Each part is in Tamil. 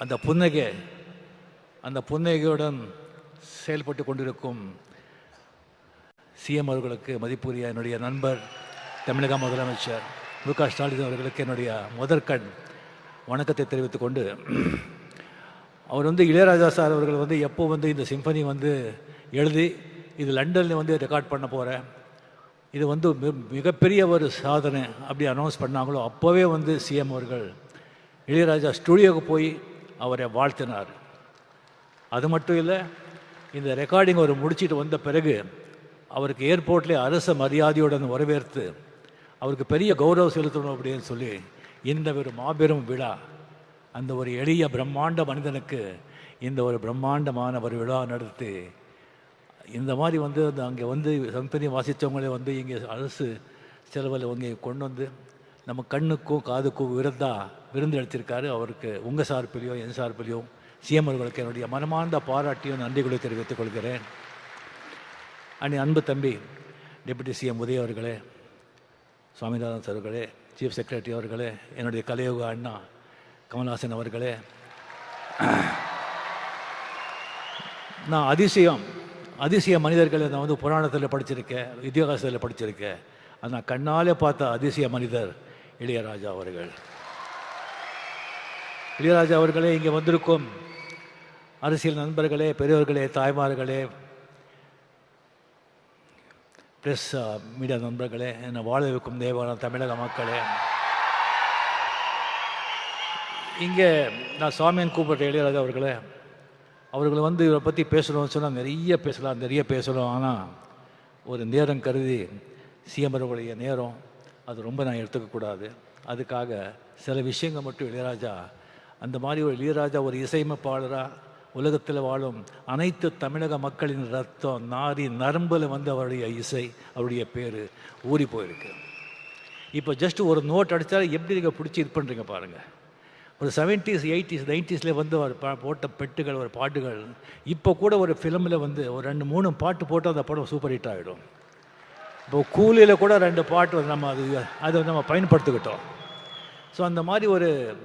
அந்த புன்னகை அந்த புன்னகையுடன் செயல்பட்டு கொண்டிருக்கும் சிஎம் அவர்களுக்கு மதிப்புரிய என்னுடைய நண்பர் தமிழக முதலமைச்சர் மு க ஸ்டாலின் அவர்களுக்கு என்னுடைய முதற்கண் வணக்கத்தை தெரிவித்துக் கொண்டு அவர் வந்து இளையராஜா சார் அவர்கள் வந்து எப்போ வந்து இந்த சிம்பனி வந்து எழுதி இது லண்டனில் வந்து ரெக்கார்ட் பண்ண போகிறேன் இது வந்து மி- மிகப்பெரிய ஒரு சாதனை அப்படி அனௌன்ஸ் பண்ணாங்களோ அப்போவே வந்து சிஎம் அவர்கள் இளையராஜா ஸ்டுடியோவுக்கு போய் அவரை வாழ்த்தினார். அது மட்டும் இல்லை இந்த ரெக்கார்டிங் அவர் முடிச்சிட்டு வந்த பிறகு அவருக்கு ஏர்போர்ட்லேயே அரச மரியாதையுடன் வரவேற்று அவருக்கு பெரிய கௌரவம் செலுத்தணும் அப்படின்னு சொல்லி இந்த ஒரு மாபெரும் விழா அந்த ஒரு எளிய பிரம்மாண்ட மனிதனுக்கு இந்த ஒரு பிரம்மாண்டமான ஒரு விழா நடத்தி இந்த மாதிரி வந்து அந்த அங்கே வந்து சம்பனி வாசித்தவங்களே வந்து இங்கே அரசு செலவில் இங்கே கொண்டு வந்து நம்ம கண்ணுக்கும் காதுக்கும் விருந்தா விருந்து அளித்திருக்காரு அவருக்கு உங்கள் சார்பிலையோ என் சார்பிலையோ சிஎம் அவர்களுக்கு என்னுடைய மனமார்ந்த பாராட்டியும் நன்றிகளை தெரிவித்துக் கொள்கிறேன். அணி அன்பு தம்பி டெபுட்டி சிஎம் உதய அவர்களே சுவாமிநாதன் சார் அவர்களே சீஃப் செக்ரட்டரி அவர்களே என்னுடைய கலையோக அண்ணா கமல்ஹாசன் அவர்களே. நான் அதிசயம் அதிசய மனிதர்களை நான் வந்து புராணத்தில் படிச்சிருக்கேன் இதிகாசத்தில் படிச்சிருக்கேன். அது நான் கண்ணாலே பார்த்த அதிசய மனிதர் இளையராஜா அவர்கள். இளையராஜா அவர்களே இங்கே வந்திருக்கும் அரசியல் நண்பர்களே பெரியவர்களே தாய்மார்களே ப்ரெஸ் மீடியா uh, நண்பர்களே என்னை வாழ வைக்கும் தேவான தமிழக மக்களே. இங்கே நான் சுவாமியன் கூப்பிட்ட இளையராஜா அவர்களே அவர்களை வந்து இவரை பற்றி பேசணும்னு சொன்னால் நிறைய பேசலாம் நிறைய பேசணும். ஆனால் ஒரு நேரம் கருதி சிஎம் அவர்களுடைய நேரம் அது ரொம்ப நான் எடுத்துக்கக்கூடாது. அதுக்காக சில விஷயங்கள் மட்டும் இளையராஜா அந்த மாதிரி ஒரு இளையராஜா ஒரு இசையமைப்பாளராக உலகத்தில் வாழும் அனைத்து தமிழக மக்களின் ரத்தம் நாரி நரம்பில் வந்து அவருடைய இசை அவருடைய பேர் ஊறி போயிருக்கு. இப்போ ஜஸ்ட் ஒரு நோட் அடித்தாலும் எப்படி நீங்கள் பிடிச்சி இது பண்ணுறீங்க பாருங்கள் ஒரு செவன்ட்டீஸ் எயிட்டிஸ் நைன்ட்டீஸில் வந்து அவர் பா போட்ட பெட்டுகள் ஒரு பாட்டுகள் இப்போ கூட ஒரு ஃபிலிமில் வந்து ஒரு ரெண்டு மூணு பாட்டு போட்டு அந்த படம் சூப்பர் ஹிட் ஆகிடும் இப்போ கூலியில் கூட ரெண்டு பாட்டு நம்ம அது அதை நம்ம பயன்படுத்திக்கிட்டோம். ஸோ அந்த மாதிரி ஒரு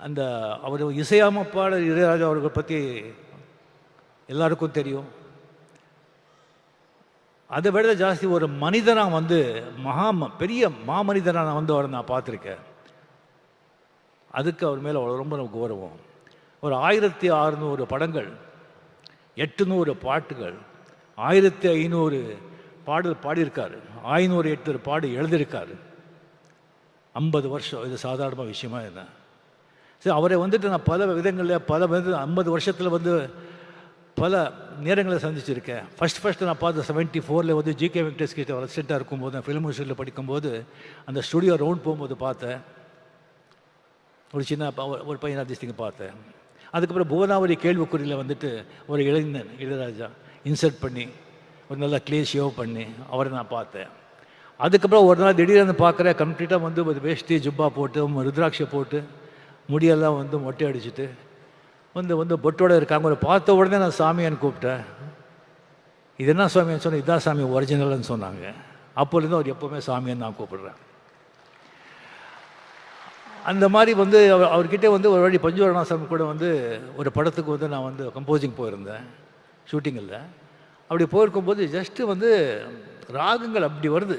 அந்த அவர் இசையமைப்பாளர் இளையராஜா அவர்களை பற்றி எல்லாருக்கும் தெரியும். அதை விட ஜாஸ்தி ஒரு மனிதனாக வந்து மகா ம- பெரிய மாமனிதனாக நான் வந்து அவரை நான் பார்த்துருக்கேன். அதுக்கு அவர் மேலே ரொம்ப நமக்கு கௌரவம். ஒரு ஆயிரத்தி அறுநூறு படங்கள் எட்டுநூறு பாட்டுகள் ஆயிரத்தி ஐநூறு பாடல் பாடியிருக்காரு. ஐநூறு எட்டு பாடு எழுதியிருக்காரு. ஐம்பது வருஷம் இது சாதாரண விஷயமா என்ன? சரி அவரை வந்துட்டு நான் பல விதங்களில் பல வந்து ஐம்பது வருஷத்தில் வந்து பல நேரங்களை சந்திச்சிருக்கேன். ஃபஸ்ட் ஃபஸ்ட்டு நான் பார்த்த செவன்ட்டி ஃபோரில் வந்து ஜிகே வெங்கடேஷ் கிட்ட ரெசிடெண்ட்டாக இருக்கும்போது நான் ஃபிலிம் இன்ஸ்டியூட்டில் படிக்கும்போது அந்த ஸ்டுடியோ ரவுண்ட் போகும்போது பார்த்தேன். ஒரு சின்ன ப- ஒரு- பையன் அதிர்ஷ்டிங்க பார்த்தேன். அதுக்கப்புறம் புவனாவரி கேள்விக்குறியில் வந்துட்டு ஒரு இளைஞன் இளையராஜா இன்சர்ட் பண்ணி ஒரு நல்ல க்ளீன் ஷேவ் பண்ணி அவரை நான் பார்த்தேன். அதுக்கப்புறம் ஒரு நாள் திடீர்னு பார்க்குற கம்ப்ளீட்டாக வந்து ஒரு வேஷ்டி ஜுப்பா போட்டு ருத்ராட்சை போட்டு முடியெல்லாம் வந்து மொட்டை அடிச்சுட்டு வந்து வந்து பொட்டோட இருக்காங்க. ஒரு பார்த்த உடனே நான் சாமியான்னு கூப்பிட்டேன். இது என்ன சாமியான்னு சொன்னேன் இதான் சாமி ஒரிஜினல்னு சொன்னாங்க. அப்போலேருந்து அவர் எப்போவுமே சாமியான்னு நான் கூப்பிடுறேன். அந்த மாதிரி வந்து அவர் அவர்கிட்ட வந்து ஒரு வழி பஞ்சுவரணாசம் கூட வந்து ஒரு படத்துக்கு வந்து நான் வந்து கம்போசிங் போயிருந்தேன். ஷூட்டிங்கில் அப்படி போயிருக்கும்போது ஜஸ்ட்டு வந்து ராகங்கள் அப்படி வருது.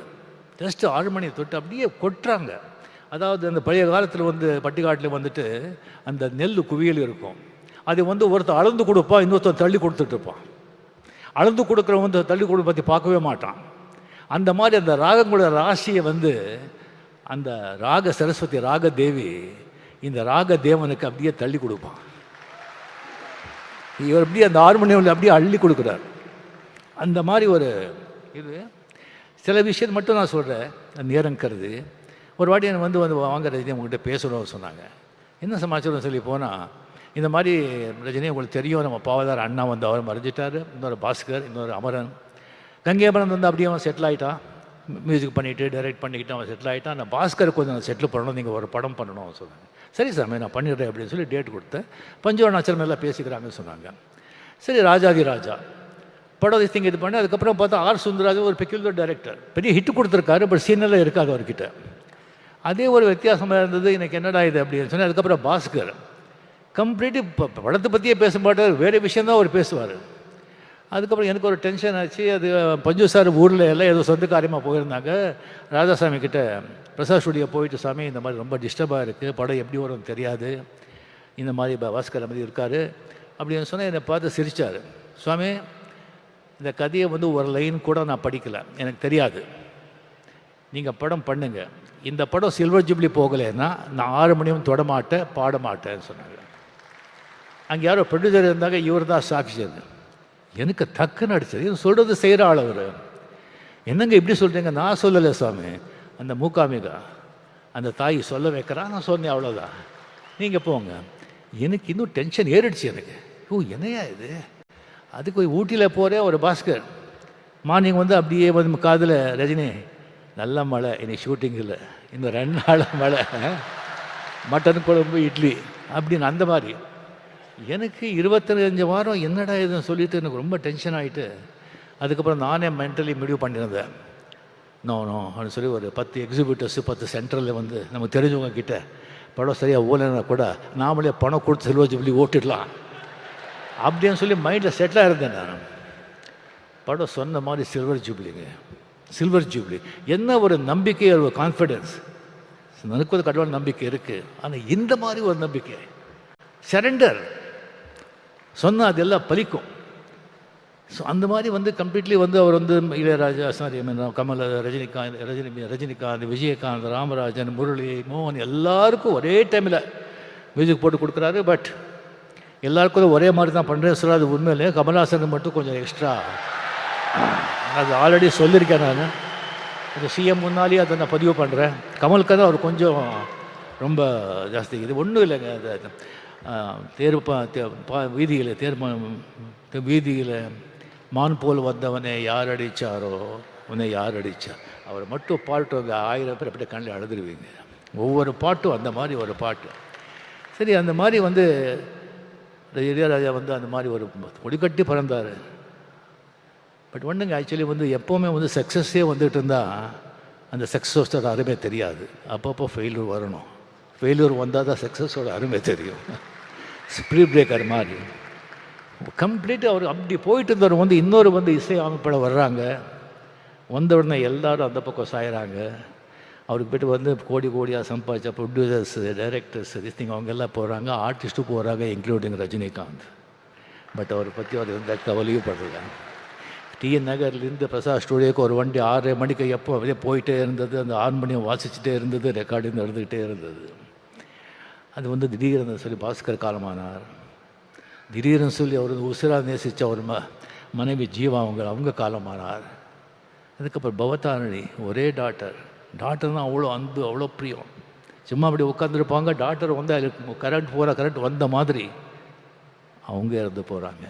ஜஸ்ட்டு ஆறு தொட்டு அப்படியே கொட்டுறாங்க. அதாவது அந்த பழைய காலத்தில் வந்து பட்டிக்காட்டில் வந்துட்டு அந்த நெல் குவியல் இருக்கும். அது வந்து ஒருத்தர் அளந்து கொடுப்பான் இன்னொருத்தர் தள்ளி கொடுத்துட்டு இருப்பான். அளந்து கொடுக்குறவன் வந்து தள்ளி கொடு பற்றி பார்க்கவே மாட்டான். அந்த மாதிரி அந்த ராகங்களோட ராசியை வந்து அந்த ராக சரஸ்வதி ராக தேவி இந்த ராக தேவனுக்கு அப்படியே தள்ளி கொடுப்பான். இவர் அப்படியே அந்த ஹார்மோனியமில் அப்படியே அள்ளி கொடுக்குறார். அந்த மாதிரி ஒரு இது. சில விஷயத்தை மட்டும் நான் சொல்கிறேன் நேரம் கருது. ஒரு வாட்டி எனக்கு வந்து வந்து வாங்க ரஜினி உங்கள்கிட்ட பேசணும்னு சொன்னாங்க. என்ன சமாச்சாரம் சொல்லி போனால் இந்த மாதிரி ரஜினி உங்களுக்கு தெரியும் நம்ம பாவதார் அண்ணா வந்து அவர் மறைஞ்சிட்டார். இன்னொரு பாஸ்கர் இன்னொரு அமரன். கங்கேபரன் வந்து அப்படியே அவன் செட்டில் ஆகிட்டான் மியூசிக் பண்ணிவிட்டு டைரக்ட் பண்ணிக்கிட்டு அவன் செட்டில் ஆகிட்டான் அந்த பாஸ்கர் கொஞ்சம் செட்டில் பண்ணணும். நீங்கள் ஒரு படம் பண்ணணும் சொன்னாங்க. சரி சார் நான் பண்ணிடுறேன் அப்படின்னு சொல்லி டேட் கொடுத்தேன். பஞ்சவர்ணாச்சலம் எல்லாம் பேசிக்கிறாங்கன்னு சொன்னாங்க. சரி ராஜாதி ராஜா. படம் திங் இது பண்ணி அதுக்கப்புறம் பார்த்தா ஆர் சுந்தராஜ் ஒரு பெக்யூலர் டைரக்டர் பெரிய ஹிட் கொடுத்துருக்காரு பட் சீனில் இருக்காது அவர்கிட்ட. அதே ஒரு வித்தியாசமாக இருந்தது எனக்கு என்னடா இது அப்படின்னு சொன்னேன். அதுக்கப்புறம் பாஸ்கர். கம்ப்ளீட்டு இப்போ படத்தை பற்றியே பேச மாட்டார் வேறு விஷயந்தான் அவர் பேசுவார். அதுக்கப்புறம் எனக்கு ஒரு டென்ஷன் ஆச்சு. அது பஞ்சு சார் ஊரில் எல்லாம் ஏதோ சொந்த காரியமாக போயிருந்தாங்க. ராஜாசாமி கிட்ட பிரசாத் ஸ்டுடியோ போயிட்டு சாமி இந்த மாதிரி ரொம்ப டிஸ்டர்பாக இருக்குது படம் எப்படி வரும்னு தெரியாது. இந்த மாதிரி பாஸ்கர் மாதிரி இருக்கார். அப்படின்னு சொன்னால் என்னை பார்த்து சிரித்தார் சுவாமி இந்த கதையை வந்து ஒரு லைன் கூட நான் படிக்கலை. எனக்கு தெரியாது. நீங்கள் படம் பண்ணுங்கள் இந்த படம் சில்வர் ஜூப்ளி போகலைன்னா நான் ஆறு மணியும் தொடமாட்டேன் பாடமாட்டேன்னு சொன்னாங்க. அங்கே யாரோ ப்ரொடியூசர் இருந்தாங்க இவர் தான் சாட்சி எனக்கு டக்குன்னு அடிச்சது. இவன் சொல்கிறது செய்கிற ஆள் அவர். என்னங்க இப்படி சொல்கிறீங்க நான் சொல்லலை சாமி. அந்த மூக்காமிகா அந்த தாய் சொல்ல வைக்கிறா நான் சொன்னேன் அவ்வளோதான் நீங்கள் போங்க. எனக்கு இன்னும் டென்ஷன் ஏறிடுச்சு எனக்கு. ஓ என்னையா இது? அதுக்கு போய் ஊட்டியில் போகிறேன் ஒரு பாஸ்கர். மார்னிங் வந்து அப்படியே வந்து காதில் ரஜினி நல்ல மழை இன்னைக்கு ஷூட்டிங் இல்லை. இன்னும் ரெண்டு நாள் மழை. மட்டன் குழம்பு இட்லி அப்படின்னு அந்த மாதிரி. எனக்கு இருபத்தஞ்சு வாரம் என்னடா இதுன்னு சொல்லிட்டு எனக்கு ரொம்ப டென்ஷன் ஆகிட்டு அதுக்கப்புறம் நானே மென்டலி முடிவு பண்ணியிருந்தேன். நோ நோ அப்படின்னு சொல்லி ஒரு பத்து எக்ஸிபியூட்டர்ஸு பத்து சென்டரில் வந்து நமக்கு தெரிஞ்சவங்க கிட்ட படம் சரியாக ஓலைன்னா கூட நாமளே பணம் கொடுத்து செல்வ ஜூப்ளி ஓட்டிடலாம். அப்படின்னு சொல்லி மைண்டில் செட்டிலாக இருந்தேன் நான். படம் சொன்ன மாதிரி சில்வர் ஜூப்ளிங்க சில்வர் ஜூப்ளி என்ன ஒரு நம்பிக்கை ஒரு கான்ஃபிடென்ஸ் எனக்கு ஒரு கடவுள் நம்பிக்கை இருக்குது ஆனால் இந்த மாதிரி ஒரு நம்பிக்கை. சரண்டர் சொன்னால் அதெல்லாம் பலிக்கும். ஸோ அந்த மாதிரி வந்து கம்ப்ளீட்லி வந்து அவர் வந்து இளையராஜா சாரி கமல் ரஜினிகாந்த் ரஜினி ரஜினிகாந்த் விஜயகாந்த் ராமராஜன் முரளி மோகன் எல்லாருக்கும் ஒரே டைமில் மியூசிக் போட்டு கொடுக்குறாரு. பட் எல்லாருக்கும் ஒரே மாதிரி தான் பண்ணுறேன் சொல்ல அது உண்மையிலே கமல்ஹாசனுக்கு மட்டும் கொஞ்சம் எக்ஸ்ட்ரா அது ஆல்ரெடி சொல்லியிருக்கேன் நான். அது சிஎம் முன்னாலேயே அதை நான் பதிவு பண்ணுறேன் கமலுக்கு தான் அவர் கொஞ்சம் ரொம்ப ஜாஸ்தி இது ஒன்றும் இல்லைங்க. அது தேர் பா பா வீதியில் தேர் ம- வீதியில் மான் போல் வந்தவனை யார் அடித்தாரோ உன்னை யார் அடித்தா அவர் மட்டும் பாட்டு ஆயிரம் பேர் அப்படியே கண்ணில் அழுதுருவீங்க. ஒவ்வொரு பாட்டும் அந்த மாதிரி ஒரு பாட்டு. சரி அந்த மாதிரி வந்து இந்த இளையராஜா வந்து அந்த மாதிரி ஒரு கொடிக்கட்டி பிறந்தார். பட் ஒன்றுங்க ஆக்சுவலி வந்து எப்போவுமே வந்து சக்ஸஸே வந்துகிட்டு இருந்தால் அந்த சக்ஸஸோட அருமை தெரியாது. அப்பப்போ ஃபெயிலியர் வரணும். ஃபெயிலியர் வந்தால் தான் சக்ஸஸோட அருமை தெரியும். ஸ்பீட் பிரேக்கர் மாதிரி. கம்ப்ளீட் அவர் அப்படி போயிட்டு இருந்தவர் வந்து இன்னொரு வந்து இசை அமைப்பில் வர்றாங்க. வந்த உடனே எல்லாரும் அந்த பக்கம் சாயிறாங்க. அவருக்கு போய்ட்டு வந்து கோடி கோடியாக சம்பாதிச்ச ப்ரொடியூசர்ஸ் டைரக்டர்ஸ் திஸ்திங் அவங்க எல்லாம் போகிறாங்க ஆர்டிஸ்ட்டும் போகிறாங்க இன்க்ளூடிங் ரஜினிகாந்த். பட் அவரை பற்றி அவர் எந்த கவலையும் படல. டிஎன் நகர்லேருந்து பிரசாத் ஸ்டூடியோக்கு ஒரு வண்டி ஆறரை மணிக்கு எப்போ அப்படியே போயிட்டே இருந்தது அந்த ஆறு வாசிச்சுட்டே இருந்தது ரெக்கார்டிங் நடந்துக்கிட்டே இருந்தது. அது வந்து திடீர்னு சொல்லி பாஸ்கர் காலமானார். திடீர்னு சொல்லி அவர் வந்து உசிரா நேசித்த ஒரு ம மனைவி ஜீவா அவங்க அவங்க காலமானார். அதுக்கப்புறம் பவதாரணி ஒரே டாக்டர் டாக்டர் தான் அவ்வளோ அன்பு அவ்வளோ பிரியம். சும்மா அப்படி உட்காந்துருப்பாங்க டாக்டர் வந்து அதுக்கு கரண்ட் போகிற கரண்ட் வந்த மாதிரி அவங்க இறந்து போகிறாங்க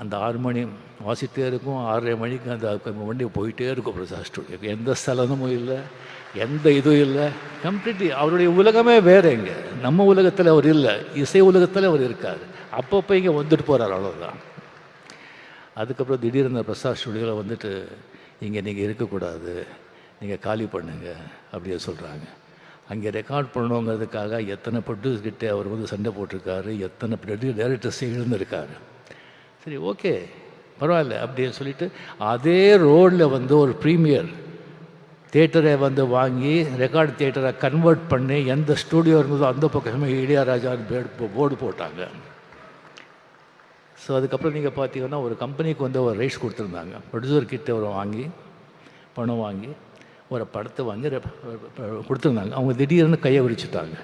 அந்த ஆறு மணி வாசிட்டே இருக்கும். ஆறரை மணிக்கு அந்த வண்டி போயிட்டே இருக்கும். பிரசாத் ஸ்டுடியோக்கு எந்த ஸ்தலமும் இல்லை எந்த இதுவும் இல்லை. கம்ப்ளீட்லி அவருடைய உலகமே வேறு இங்கே. நம்ம உலகத்தில் அவர் இல்லை. இசை உலகத்தில் அவர் இருக்கார். அப்பப்போ இங்கே வந்துட்டு போகிறார் அவ்வளோதான் அதுக்கப்புறம் திடீர்னு பிரசாத் ஸ்டுடியோவில் வந்துட்டு இங்கே நீங்கள் இருக்கக்கூடாது. நீங்கள் காலி பண்ணுங்க அப்படின்னு சொல்கிறாங்க அங்கே ரெக்கார்ட் பண்ணணுங்கிறதுக்காக எத்தனை ப்ரொடியூஸ் கிட்டே அவர் வந்து சண்டை போட்டிருக்காரு எத்தனை ப்ரொடியூ டேரக்டர்ஸ் எழுந்திருக்காரு. சரி ஓகே பரவாயில்ல அப்படின்னு சொல்லிட்டு அதே ரோடில் வந்து ஒரு ப்ரீமியர் தேட்டரை வந்து வாங்கி ரெக்கார்டு தேட்டரை கன்வெர்ட் பண்ணி எந்த ஸ்டூடியோ இருந்ததோ அந்த பக்கமே இளையராஜா போர்டு போட்டாங்க. ஸோ அதுக்கப்புறம் நீங்கள் பார்த்தீங்கன்னா ஒரு கம்பெனிக்கு வந்து ஒரு ரைட்ஸ் கொடுத்துருந்தாங்க. ப்ரொடியூசர் கிட்ட ஒரு வாங்கி பணம் வாங்கி ஒரு படத்தை வாங்கி கொடுத்துருந்தாங்க. அவங்க திடீர்னு கையை விரிச்சுட்டாங்க.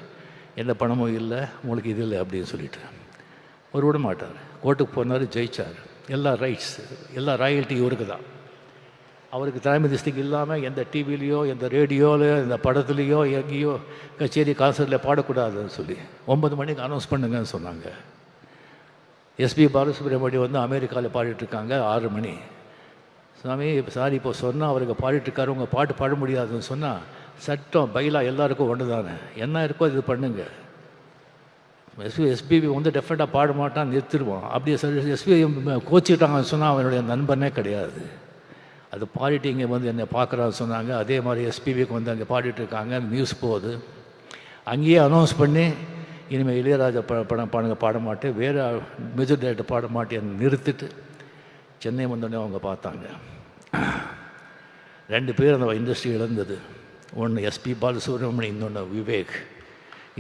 எந்த பணமும் இல்லை உங்களுக்கு இது இல்லை அப்படின்னு சொல்லிட்டு. ஒரு விட மாட்டார். கோர்ட்டுக்கு போனார் ஜெயிச்சார். எல்லா ரைட்ஸ் எல்லா ராயல்ட்டி இவருக்கு தான். அவருக்கு தலைமை திஸ்திக்கு இல்லாமல் எந்த டிவிலையோ எந்த ரேடியோலையோ எந்த படத்துலேயோ எங்கேயோ கச்சேரி கான்சர்ட்டில் பாடக்கூடாதுன்னு சொல்லி ஒன்பது மணிக்கு அனௌன்ஸ் பண்ணுங்கன்னு சொன்னாங்க. எஸ்பி பாலசுப்ரமணியம் வந்து அமெரிக்காவில் பாடிட்டுருக்காங்க ஆறு மணி. சாமி சாரி இப்போ சொன்னால் அவருக்கு பாடிட்டுருக்காரு உங்கள் பாட்டு பாட முடியாதுன்னு சொன்னால் சட்டம் பைலா எல்லாருக்கும் ஒன்று தானே என்ன இருக்கோ இது பண்ணுங்க. எஸ்பி எஸ்பிபி வந்து டெஃபினட்டாக பாட மாட்டான் நிறுத்திடுவான் அப்படியே சொல்லி எஸ்பி கோச்சிட்டாங்கன்னு சொன்னால் அவனுடைய நண்பனே கிடையாது. அது பாடிட்டு இங்கே வந்து என்னை பார்க்குறான்னு சொன்னாங்க. அதே மாதிரி எஸ்பிபிக்கு வந்து அங்கே பாடிட்டு இருக்காங்க நியூஸ் போகுது. அங்கேயே அனௌன்ஸ் பண்ணி இனிமேல் இளையராஜா ப படம் பாடுங்க பாட மாட்டேன். வேறு மியூசிக் டைரக்டர் பாட மாட்டேன்னு நிறுத்திட்டு சென்னை வந்தோடனே அவங்க பார்த்தாங்க. ரெண்டு பேர் அந்த இண்டஸ்ட்ரி இழந்தது. ஒன்று எஸ்பி பாலசுப்ரமணியம் இன்னொன்று விவேக்.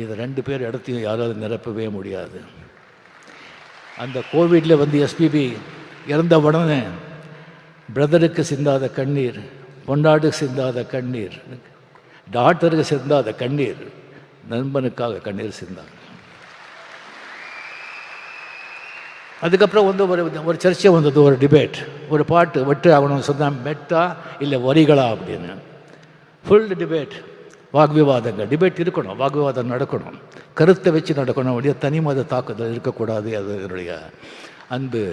இது ரெண்டு பேர் இடத்தையும் யாராலும் நிரப்பவே முடியாது. அந்த கோவிடில் வந்து எஸ்பிபி இறந்த உடனே பிரதருக்கு சிந்தாத கண்ணீர் பொண்டாட்டுக்கு சிந்தாத கண்ணீர் டாக்டருக்கு சிந்தாத கண்ணீர் நண்பனுக்காக கண்ணீர் சேர்ந்தார் அதுக்கப்புறம் வந்து ஒரு ஒரு சர்ச்சை வந்தது ஒரு டிபேட் ஒரு பாட்டு வெட்டு ஆகணும்னு சொன்னான் மெட்டா இல்லை வரிகளா அப்படின்னு. Full debate வாக்விவாதங்கள். டிபேட் இருக்கணும். வாக்விவாதம் நடக்கணும். கருத்தை வச்சு நடக்கணும். அப்படியே தனி மத தாக்குதல் இருக்கக்கூடாது. அது என்னுடைய அன்பு.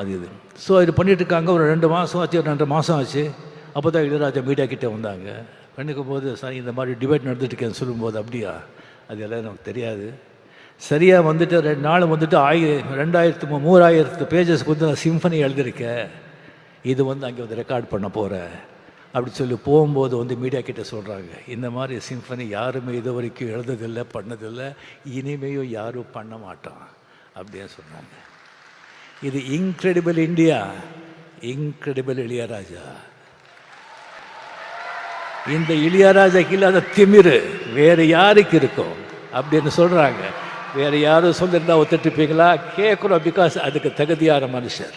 அது இது. ஸோ இது பண்ணிட்டு இருக்காங்க. ஒரு ரெண்டு மாதம் ஆச்சு ஒரு ரெண்டு மாதம் ஆச்சு. அப்போ தான் இளையராஜா மீடியா கிட்டே வந்தாங்க. பண்ணிக்கும் போது சார் இந்த மாதிரி டிபேட் நடந்துட்டுருக்கேன் சொல்லும்போது அப்படியா? அது எல்லாம் நமக்கு தெரியாது. சரியாக வந்துட்டு ரெண்டு நாள் வந்துட்டு ஆயி ரெண்டாயிரத்து மூறாயிரத்து மூவாயிரத்து பேஜஸ்க்கு வந்து நான் சிம்ஃபனி எழுதியிருக்கேன். இது வந்து அங்கே வந்து ரெக்கார்ட் பண்ண போகிறேன் அப்படி சொல்லி போகும்போது வந்து மீடியா கிட்டே சொல்கிறாங்க இந்த மாதிரி சிம்ஃபனி யாருமே இது வரைக்கும் எழுததில்லை பண்ணதில்லை. இனிமேயும் யாரும் பண்ண மாட்டோம் அப்படின்னு சொன்னாங்க. இது இன்க்ரெடிபிள் இந்தியா இன்க்ரெடிபிள் இளையராஜா. இந்த இளையராஜாக்கு இல்லாத திமிரு வேறு யாருக்கு இருக்கும் அப்படின்னு சொல்கிறாங்க வேறு யாரும் சொல்லியிருந்தா ஒத்துட்டுப்பீங்களா கேட்குறோம் பிகாஸ் அதுக்கு தகுதியான மனுஷர்.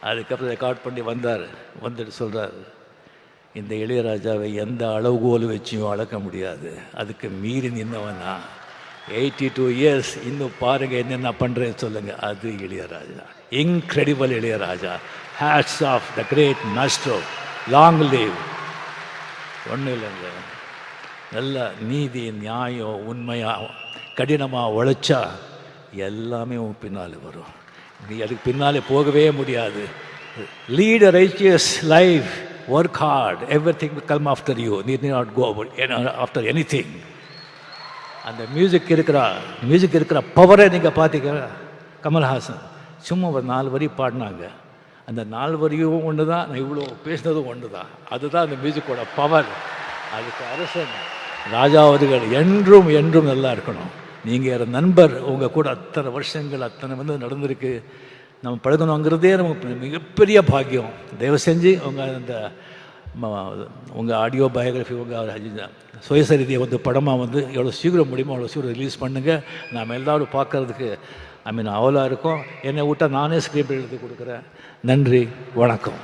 அதுக்கப்புறம் ரெக்கார்ட் பண்ணி வந்தார். வந்துட்டு சொல்கிறார் இந்த இளையராஜாவை எந்த அளவுகோல் வச்சியும் அளக்க முடியாது. அதுக்கு மீறி நின்னவனா? எயிட்டி டூ இயர்ஸ் இன்னும் பாருங்கள் என்னென்ன பண்ணுறேன்னு சொல்லுங்கள் அது Ilaiyaraaja. Incredible Ilaiyaraaja. Hats off the great master long live ஒன்றும் இல்லைங்க நல்ல நீதி நியாயம் உண்மையாக கடினமாக உழைச்சா எல்லாமே உன் பின்னால் வரும். நீ அதுக்கு பின்னாலே போகவே முடியாது. Lead righteous life work hard everything come after you need not go after anything அந்த மியூசிக் இருக்கிற மியூசிக் இருக்கிற பவரை நீங்கள் பார்த்தீங்க கமல்ஹாசன். சும்மா ஒரு நாலு வரி பாடினாங்க. அந்த நாள் வரையும் ஒன்று தான் நான் இவ்வளோ பேசினதும் ஒன்று தான் அதுதான் அந்த மியூசிக்கோட பவர் அதுக்கு அரசன் ராஜா என்றும் என்றும் நல்லா இருக்கணும். நீங்கள் நண்பர் உங்கள் கூட அத்தனை வருஷங்கள் அத்தனை வந்து நடந்திருக்கு. நம்ம பழகணுங்கிறதே நமக்கு மிகப்பெரிய பாக்கியம். தயவு செஞ்சு உங்கள் அந்த உங்கள் ஆடியோ பயோகிராஃபி உங்கள் சுயசரிதியை வந்து படமாக வந்து எவ்வளோ சீக்கிரம் முடியுமோ அவ்வளோ சீக்கிரம் ரிலீஸ் பண்ணுங்கள் நாம் எல்லோரும் பார்க்கறதுக்கு ஐ மீன் அவலாக இருக்கும். என்னை விட்டால் நானே ஸ்கிரிப்ட் எழுதி கொடுக்குறேன். நன்றி வணக்கம்.